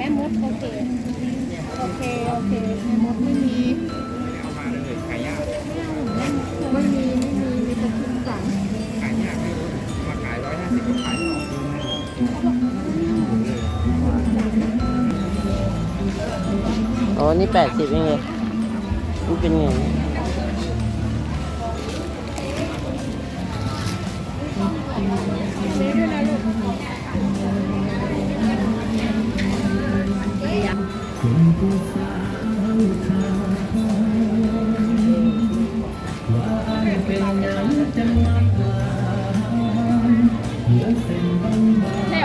แม่มดโอเค โอเค โอเค แม่มดไม่มีเอามาเลยขายยากไม่มีไม่มีมีแต่คุณสั่งขายยากไม่รู้มาขายร้อยห้าสิบก็ขายไม่ออกอ๋อ นี่แปดสิบเองเลยมันเป็นไงซื้อด้วยนะลูก แช่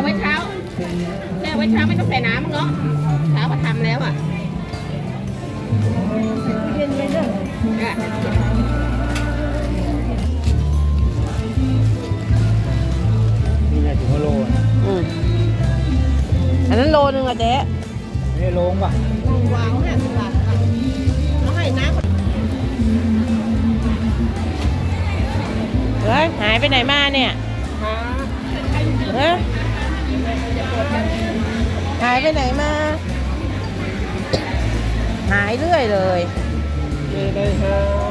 ไว้เช้าแช่ไว้เช้าไม่ต้องใส่น้ำมึงเนาะเช้ามาทำแล้วอะเย็นไว้เด้ออะนี่ไงถึงว่าโลอะอืมอันนั้นโลนึงอะเจ๊ ไม่ลงป่ะวางห้าสิบบาทค่ะเอาให้น้ำเฮ้ยหายไปไหนมาเนี่ยเฮ้ยหายไปไหนมา หายเรื่อยเลยไม่ได้หา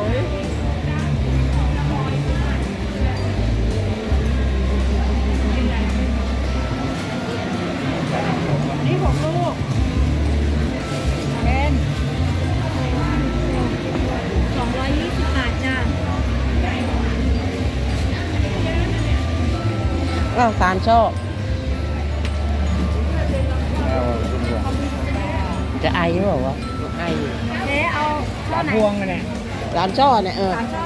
อ้าวสารชอบเอาคุณบัวจะไอหรือเปล่าวะไออยู่เจ๊เอาสามพวงกันเนี่ยสารช่อเนี่ยเออสามช่อ